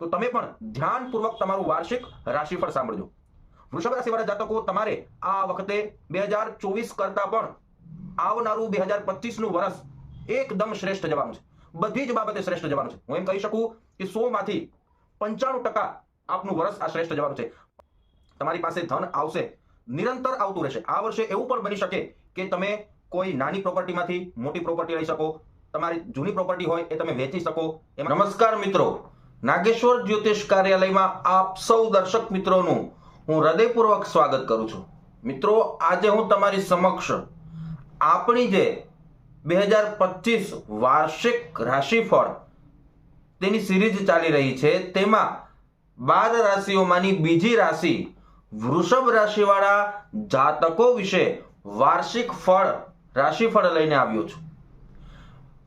તો તમે પણ ધ્યાનપૂર્વક તમારું વાર્ષિક રાશિફળ સાંભળજો. વૃષભ રાશિવાળા જાતકો, તમારે આ વખતે બે હજાર ચોવીસ કરતા પણ આવનારું બે હજાર પચીસનું વર્ષ એકદમ શ્રેષ્ઠ જવાનું છે. બધી જ બાબતે શ્રેષ્ઠ જવાનું છે. હું એમ કહી શકું કે સો માંથી પંચાણું ટકા આપનું વર્ષ આ શ્રેષ્ઠ જવાનું છે. તમારી પાસે ધન આવશે, નિરંતર આવતું રહેશે. આ વર્ષે એવું પણ બની શકે કે તમે કોઈ નાની પ્રોપર્ટીમાંથી મોટી પ્રોપર્ટી લઈ શકો, તમારી જૂની પ્રોપર્ટી હોય એ તમે વેચી શકો. નમસ્કાર મિત્રો. નાગેશ્વર જ્યોતિષ કાર્યાલયમાં આપ સૌ દર્શક મિત્રોનું હું હૃદયપૂર્વક સ્વાગત કરું છું. મિત્રો, આજે હું તમારી સમક્ષ આપણી જે બે હજાર પચીસ વાર્ષિક રાશિફળ તેની સિરીઝ ચાલી રહી છે, તેમાં બાર રાશિઓમાંની બીજી રાશિ વૃષભ રાશિવાળા જાતકો વિશે વાર્ષિક ફળ, રાશિફળ લઈને આવ્યો છું.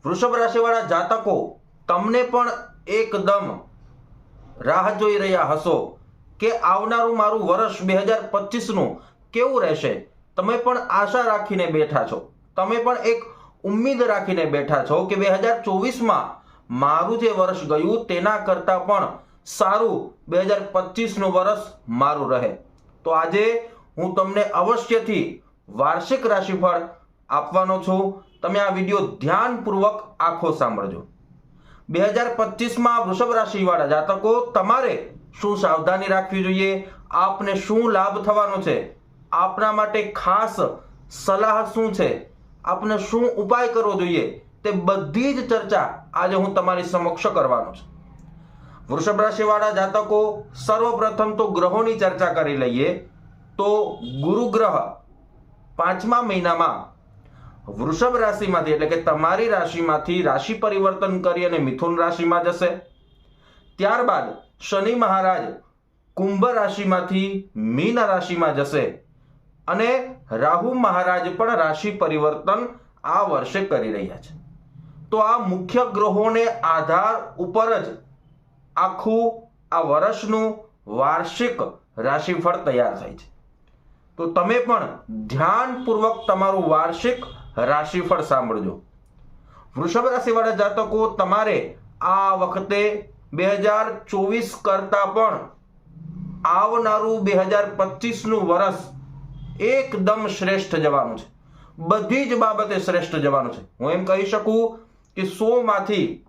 વૃષભ રાશિવાળા જાતકો, તમને પણ એકદમ રાહ જોઈ રહ્યા હશો કે આવનારું મારું વર્ષ બે હજાર પચીસનું કેવું રહેશે? તમે પણ આશા રાખીને બેઠા છો. તમે પણ એક ઉમ્મીદ રાખીને બેઠા છો કે બે હજાર ચોવીસમાં મારું જે વર્ષ ગયું તેના કરતાં પણ સારું બે હજાર પચીસનું વર્ષ મારું રહે. તો આજે હું તમને અવશ્યથી વાર્ષિક રાશિફળ આપવાનો છું. તમે આ વીડિયો ધ્યાનપૂર્વક આખો સાંભળજો. બે હજાર પચીસમાં વૃષભ રાશિવાળા જાતકો, તમારે શું સાવધાની રાખવી જોઈએ? આપને શું લાભ થવાનો છે? આપના માટે ખાસ સલાહ શું છે? આપને શું ઉપાય કરવો જોઈએ? તે બધી જ ચર્ચા આજે હું તમારી સમક્ષ કરવાનો છું. વૃષભ રાશિવાળા જાતકો, સર્વપ્રથમ તો ગ્રહોની ચર્ચા કરી લઈએ. તો ગુરુ ગ્રહ પાંચમા મહિનામાં વૃષભ રાશિમાંથી એટલે કે તમારી રાશિમાંથી રાશિ પરિવર્તન કરી અને મિથુન રાશિમાં જશે. ત્યારબાદ શનિ મહારાજ કુંભ રાશિમાંથી મીન રાશિમાં જશે અને રાહુ મહારાજ પણ રાશિ પરિવર્તન આ વર્ષે કરી રહ્યા છે. તો આ મુખ્ય ગ્રહોને આધાર ઉપર જ આખું આ વર્ષનું વાર્ષિક રાશિફળ તૈયાર થાય છે. તો તમે પણ ધ્યાનપૂર્વક તમારું વાર્ષિક રાશિફળ સાંભળજો. વૃષભ રાશિવાળા જાતકો, તમારે આ વખતે બે હજાર ચોવીસ કરતા પણ આવનારું બે હજાર પચીસનું વર્ષ એકદમ શ્રેષ્ઠ જવાનું છે. બધી જ બાબતે શ્રેષ્ઠ જવાનું છે. હું એમ કહી શકું કે સો માંથી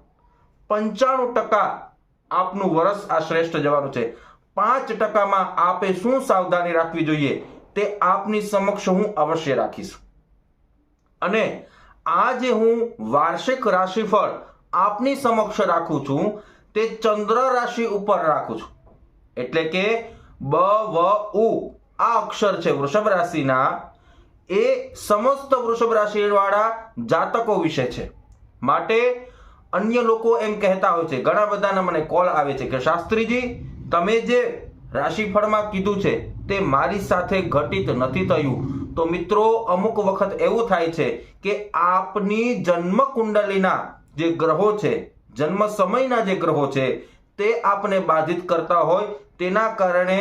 પંચાણું ટકા આપનું વર્ષ આ શ્રેષ્ઠ જવાનું છે. પાંચ ટકામાં આપે શું સાવધાની રાખવી જોઈએ તે આપની સમક્ષ હું અવશ્ય રાખીશ. અને આ જે હું વાર્ષિક રાશિફળ આપની સમક્ષ રાખું છું, તે ચંદ્ર રાશિ ઉપર રાખું છું. એટલે કે બ, વ, ઉ, આ અક્ષર છે વૃષભ રાશિના. એ સમસ્ત વૃષભ રાશિવાળા જાતકો વિશે છે. માટે અન્ય લોકો એમ કહેતા હોય છે, ઘણા બધાના મને કોલ આવે છે કે શાસ્ત્રીજી, તમે જે રાશિફળમાં કીધું છે, તે મારી સાથે ઘટિત નથી થયું. તો મિત્રો, અમુક વખત એવું થાય છે કે આપની જન્મ કુંડલીના જે ગ્રહો છે જન્મ સમયના જે ગ્રહો છે, તે આપને બાધિત કરતા હોય, તેના કારણે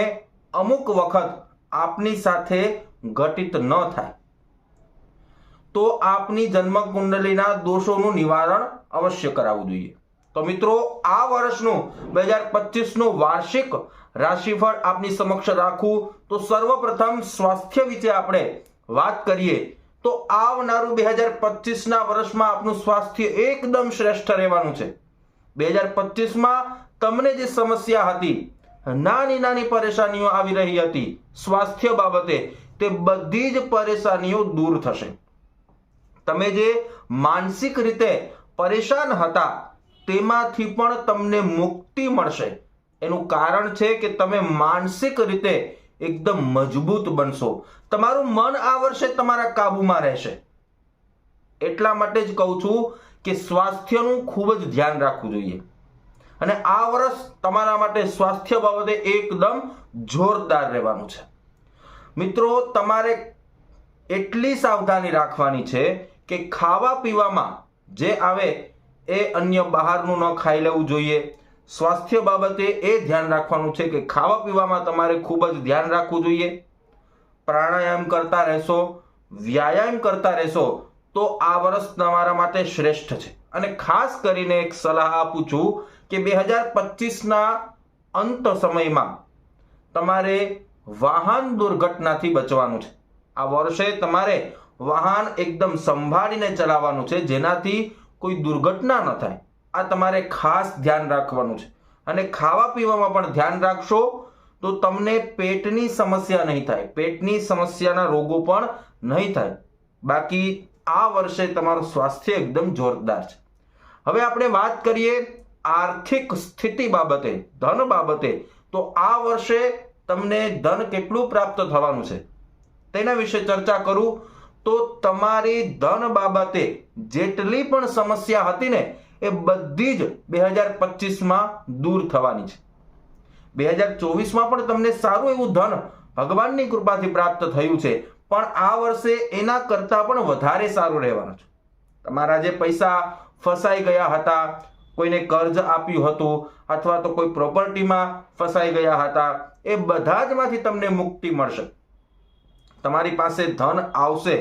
અમુક વખત આપની સાથે ઘટિત ન થાય. તો આપની જન્મ કુંડલીના દોષોનું નિવારણ અવશ્ય કરાવવું જોઈએ. તો મિત્રો, આ વર્ષનું, બે હજાર પચીસનું વાર્ષિક રાશિફળ આપની સમક્ષ રાખવું તો સર્વપ્રથમ સ્વાસ્થ્ય વિશે આપણે વાત કરીએ. તો આવનારું બે હજાર પચીસના વર્ષમાં આપનું સ્વાસ્થ્ય એકદમ શ્રેષ્ઠ રહેવાનું છે. બે હજાર પચીસમાં તમને જે સમસ્યા હતી, નાની નાની પરેશાનીઓ આવી રહી હતી, સ્વાસ્થ્ય બાબતે, તે બધી જ પરેશાનીઓ દૂર થશે. તમે જે માનસિક રીતે પરેશાન હતા તેમાંથી પણ તમને મુક્તિ મળશે. એનું કારણ છે કે તમે માનસિક રીતે એકદમ મજબૂત બનશો. તમારું મન આ વર્ષે તમારા કાબુમાં રહેશે. એટલા માટે જ કહું છું કે સ્વાસ્થ્યનું ખૂબ જ ધ્યાન રાખવું જોઈએ. અને આ વર્ષ તમારા માટે સ્વાસ્થ્ય બાબતે એકદમ જોરદાર રહેવાનું છે. મિત્રો, તમારે એટલી સાવધાની રાખવાની છે કે ખાવા પીવામાં જે આવે એ અન્ય બહારનું ન ખાઈ લેવું જોઈએ. સ્વાસ્થ્ય બાબતે એ ધ્યાન રાખવાનું છે કે ખાવા પીવામાં તમારે ખૂબ જ ધ્યાન રાખવું જોઈએ. પ્રાણાયામ કરતા રહેશો, વ્યાયામ કરતા રહેશો, તો આ વર્ષ તમારા માટે શ્રેષ્ઠ છે. અને ખાસ કરીને એક સલાહ આપું છું કે બે હજાર પચીસના અંત સમયમાં તમારે વાહન દુર્ઘટનાથી બચવાનું છે. આ વર્ષે તમારે વાહન એકદમ સંભાળીને ચલાવવાનું છે, જેનાથી કોઈ દુર્ઘટના ન થાય. આ તમારે ખાસ ધ્યાન રાખવાનું છે. અને ખાવા પીવામાં પણ ધ્યાન રાખશો તો તમને પેટની સમસ્યા નહીં થાય. પેટની સમસ્યાના રોગો પણ નહીં થાય. બાકી આ વર્ષે તમારું સ્વાસ્થ્ય એકદમ જોરદાર છે. હવે આપણે વાત કરીએ આર્થિક સ્થિતિ બાબતે, ધન બાબતે. તો આ વર્ષે તમને ધન કેટલું પ્રાપ્ત થવાનું છે? તેના વિશે ચર્ચા કરું. તો તમારી ધન બાબતે જેટલી પણ સમસ્યા હતી ને, એ બધી જ બે હજાર પચીસમાં દૂર થવાની છે. બે હજાર ચોવીસમાં પણ તમને સારું એવું ધન ભગવાનની કૃપાથી પ્રાપ્ત થયું છે, પણ આ વર્ષે એના કરતાં પણ વધારે સારું રહેવાનું છે. તમારા જે પૈસા ફસાઈ ગયા હતા, કોઈને કર્જ આપ્યું હતું, અથવા તો કોઈ પ્રોપર્ટીમાં ફસાઈ ગયા હતા, એ બધા જ માંથી તમને મુક્તિ મળશે. તમારી પાસે ધન આવશે,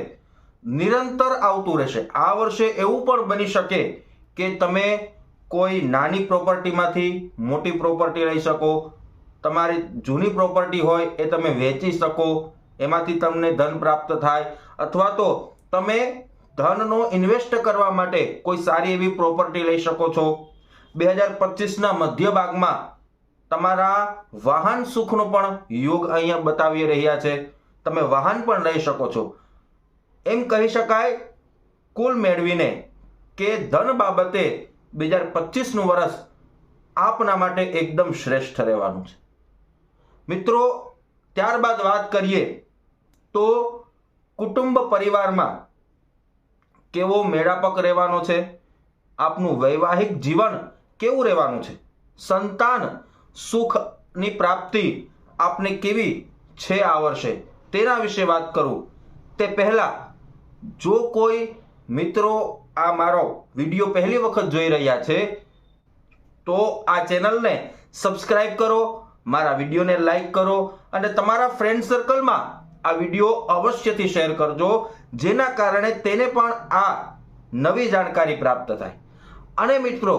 નિરંતર આવતું રહેશે. આ વર્ષે એવું પણ બની શકે કે તમે કોઈ નાની પ્રોપર્ટીમાંથી મોટી પ્રોપર્ટી લઈ શકો, તમારી જૂની પ્રોપર્ટી હોય એ તમે વેચી શકો, એમાંથી તમને ધન પ્રાપ્ત થાય, અથવા તો તમે ધનનો ઇન્વેસ્ટ કરવા માટે કોઈ સારી એવી પ્રોપર્ટી લઈ શકો છો. બે હજાર પચીસના મધ્ય ભાગમાં તમારા વાહન સુખનો પણ યોગ અહીંયા બતાવી રહ્યા છે. તમે વાહન પણ લઈ શકો છો. એમ કહી શકાય, કુલ મેળવીને કે ધન બાબતે બે હજાર પચીસનું વર્ષ આપના માટે એકદમ શ્રેષ્ઠ રહેવાનું છે. મિત્રો, ત્યારબાદ વાત કરીએ તો કુટુંબ પરિવારમાં કેવો મેળાપક રહેવાનો છે? આપનું વૈવાહિક જીવન કેવું રહેવાનું છે? સંતાન, સુખની પ્રાપ્તિ આપને કેવી છે આ વર્ષે તેના વિશે વાત કરું. તે પહેલાં, જો કોઈ મિત્રો આ મારો વીડિયો પહેલી વખત જોઈ રહ્યા છે, તો આ ચેનલને સબસ્ક્રાઇબ કરો, મારા વિડીયોને લાઈક કરો અને તમારા ફ્રેન્ડ સર્કલમાં આ વીડિયો અવશ્યથી શેર કરજો, જેના કારણે તેને પણ આ નવી જાણકારી પ્રાપ્ત થાય. અને મિત્રો,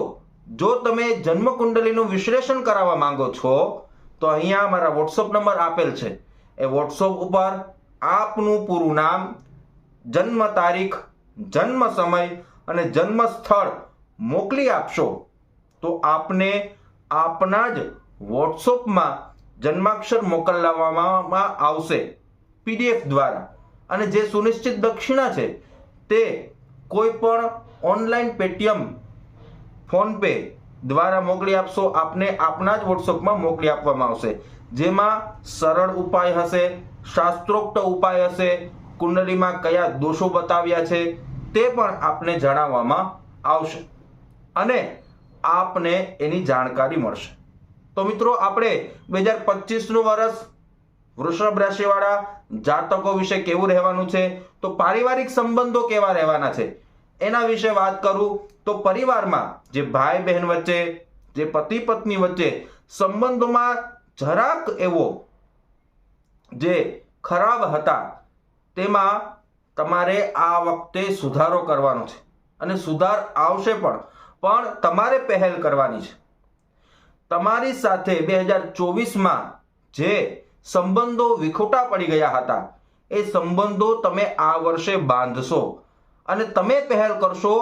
જો તમે જન્મ કુંડલીનું વિશ્લેષણ કરાવવા માંગો છો, તો અહીંયા મારા વોટ્સઅપ નંબર આપેલ છે. એ વોટ્સઅપ ઉપર આપનું પૂરું નામ, જન્મ તારીખ, જન્મ સમય અને જન્મ સ્થળ મોકલી આપશો. તો આપને આપના જ વોટ્સઅપમાં જન્માક્ષર મોકલવામાં આવશે પીડીએફ દ્વારા. અને જે સુનિશ્ચિત દક્ષિણા છે તે કોઈ પણ ઓનલાઈન પેટીએમ ફોનપે દ્વારા મોકલી આપશો. આપને આપના જ વોટ્સઅપમાં મોકલી આપવામાં આવશે. જેમાં સરળ ઉપાય હશે, શાસ્ત્રોક્ત ઉપાય હશે કુંડલીમાં કયા દોષો બતાવ્યા છે તે પણ આપને જણાવવામાં આવશે. અને આપને એની જાણકારી મળશે. તો મિત્રો, આપણે બે હજાર પચીસનું વર્ષ વૃષભ રાશિવાળા જાતકો વિશે કેવું રહેવાનું છે? તો પારિવારિક સંબંધો કેવા રહેવાના છે? એના વિશે વાત કરું તો પરિવારમાં જે ભાઈ બહેન વચ્ચે, જે પતિ પત્ની વચ્ચે સંબંધોમાં જરાક એવો જે ખરાબ હતા, તેમાં તમારે આ વખતે સુધારો કરવાનો છે. અને સુધાર આવશે પણ પણ તમારે પહેલ કરવાની છે. તમારી સાથે બે હજાર ચોવીસમાં જે સંબંધો વિખોટા પડી ગયા હતા, એ સંબંધો તમે આ વર્ષે બાંધશો. અને તમે પહેલ કરશો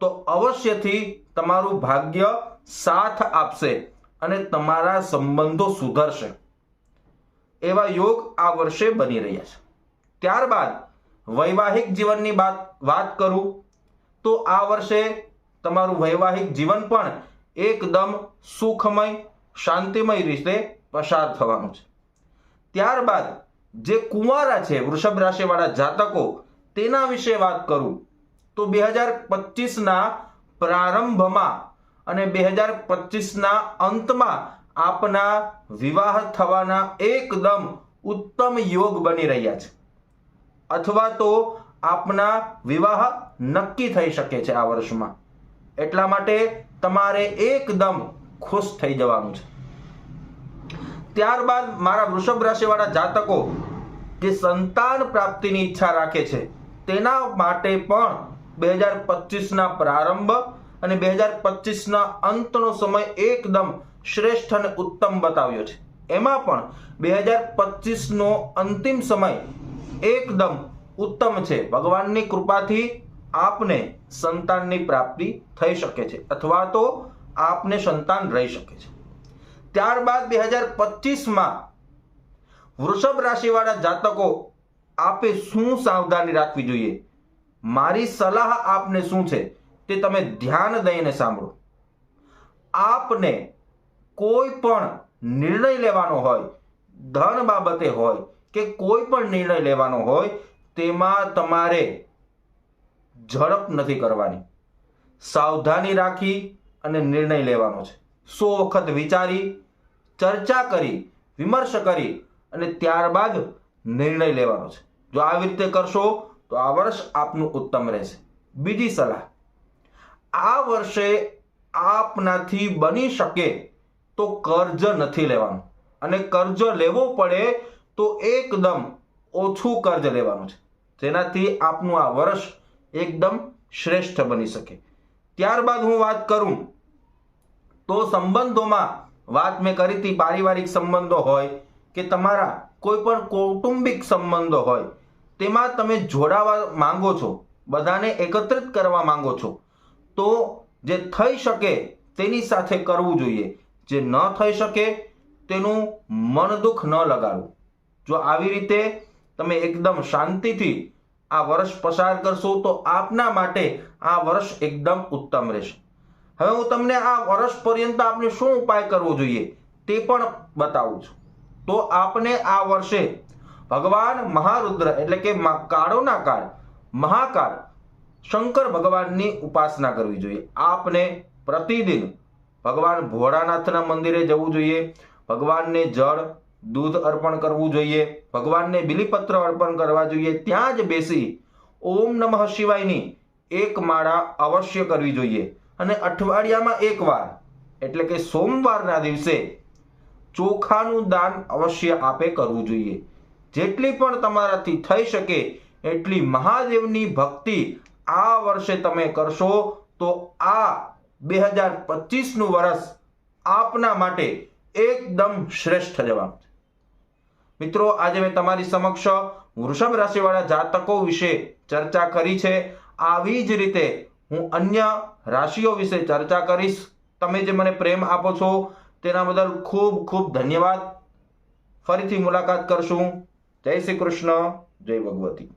તો અવશ્યથી તમારું ભાગ્ય સાથ આપશે. અને તમારા સંબંધો સુધરશે. એવા યોગ આ વર્ષે બની રહ્યા છે. ત્યારબાદ વૈવાહિક જીવનની વાત વાત કરું તો આ વર્ષે તમારું વૈવાહિક જીવન પણ એકદમ સુખમય, શાંતિમય રીતે પસાર થવાનું છે. ત્યારબાદ જે કુંવારા છે, વૃષભ રાશિવાળા જાતકો, તેના વિશે વાત કરું તો બે હજાર પચીસના પ્રારંભમાં અને બે હજાર પચીસના અંતમાં આપના વિવાહ થવાના એકદમ ઉત્તમ યોગ બની રહ્યા છે. અથવા તો આપના વિવાહ નક્કી થઈ શકે છે આ વર્ષમાં. એટલા માટે તમારે એકદમ ખુશ થઈ જવાનું છે. ત્યારબાદ મારા વૃષભ રાશિવાળા જાતકો જે સંતાન પ્રાપ્તિની ઈચ્છા રાખે છે, તેના માટે પણ બે હજાર પચીસના પ્રારંભ અને બે હજાર પચીસના અંતનો સમય એકદમ શ્રેષ્ઠ અને ઉત્તમ બતાવ્યો છે. એમાં પણ બે હજાર પચીસનો અંતિમ સમય એકદમ ઉત્તમ છે. ભગવાનની કૃપાથી આપને સંતાનની પ્રાપ્તિ થઈ શકે છે અથવા તો આપને સંતાન રહી શકે છે. ત્યારબાદ બે હજાર પચીસમાં વૃષભ રાશિવાળા જાતકો આપે શું સાવધાની રાખવી જોઈએ? મારી સલાહ આપને શું છે? તે તમે ધ્યાન દઈને સાંભળો. આપને કોઈ પણ નિર્ણય લેવાનો હોય, ધન બાબતે હોય કે કોઈ પણ નિર્ણય લેવાનો હોય, તેમાં તમારે ઝડપ નથી કરવાની. સાવધાની રાખી અને નિર્ણય લેવાનો છે. સો વખત વિચારી, ચર્ચા કરી, વિમર્શ કરી અને ત્યારબાદ નિર્ણય લેવાનો છે. જો આવી રીતે કરશો, તો આ વર્ષ આપનું ઉત્તમ રહેશે. બીજી સલાહ. આ વર્ષે આપનાથી બની શકે તો કર્જ નથી લેવાનું. અને કર્જ લેવો પડે તો એકદમ ઓછું કર્જ લેવાનું છે. જેનાથી આપનું આ વર્ષ એકદમ શ્રેષ્ઠ બની શકે. ત્યારબાદ હું વાત કરું તો સંબંધોમાં વાત મેં કરી હતી, પારિવારિક સંબંધો હોય કે તમારા કોઈ પણ કૌટુંબિક સંબંધો હોય, તેમાં તમે જોડાવા માંગો છો, બધાને એકત્રિત કરવા માંગો છો તો જે થઈ શકે તેની સાથે કરવું જોઈએ. જે ન થઈ શકે તેનું મન દુઃખ ન લગાડવું. જો આવી રીતે તમે એકદમ શાંતિથી આ વર્ષ પસાર કરશો તો આપના માટે આ વર્ષ એકદમ ઉત્તમ રહેશે. હવે હું તમને આ વર્ષ પર્યંત આપને શું ઉપાય કરવો જોઈએ તે પણ બતાવું છું. તો આપને આ વર્ષે ભગવાન મહારુદ્ર એટલે કે કાળોના કાળ, મહાકાળ શંકર ભગવાનની ઉપાસના કરવી જોઈએ. આપને પ્રતિદિન ભગવાન ભોળાનાથના મંદિરે જવું જોઈએ. ભગવાનને જળ, દૂધ અર્પણ કરવું જોઈએ. ભગવાનને બિલીપત્ર અર્પણ કરવા જોઈએ. ત્યાં જ બેસી ઓમ નમઃ શિવાયની એક માળા અવશ્ય કરવી જોઈએ. અને અઠવાડિયામાં એકવાર, એટલે કે સોમવારના દિવસે, ચોખાનું દાન અવશ્ય આપે કરવું જોઈએ. જેટલી પણ તમારાથી થઈ શકે, એટલી મહાદેવની ભક્તિ આ વર્ષે તમે કરશો તો આ બે હજાર પચીસનું વર્ષ આપના માટે એકદમ શ્રેષ્ઠ જવાનું છે. મિત્રો, આજે મેં તમારી સમક્ષ વૃષભ રાશિવાળા જાતકો વિશે ચર્ચા કરી છે. આવી જ રીતે હું અન્ય રાશિઓ વિશે ચર્ચા કરીશ. તમે જે મને પ્રેમ આપો છો, તેના બદલ ખૂબ ખૂબ ધન્યવાદ. ફરીથી મુલાકાત કરશું. જય શ્રી કૃષ્ણ. જય ભગવતી.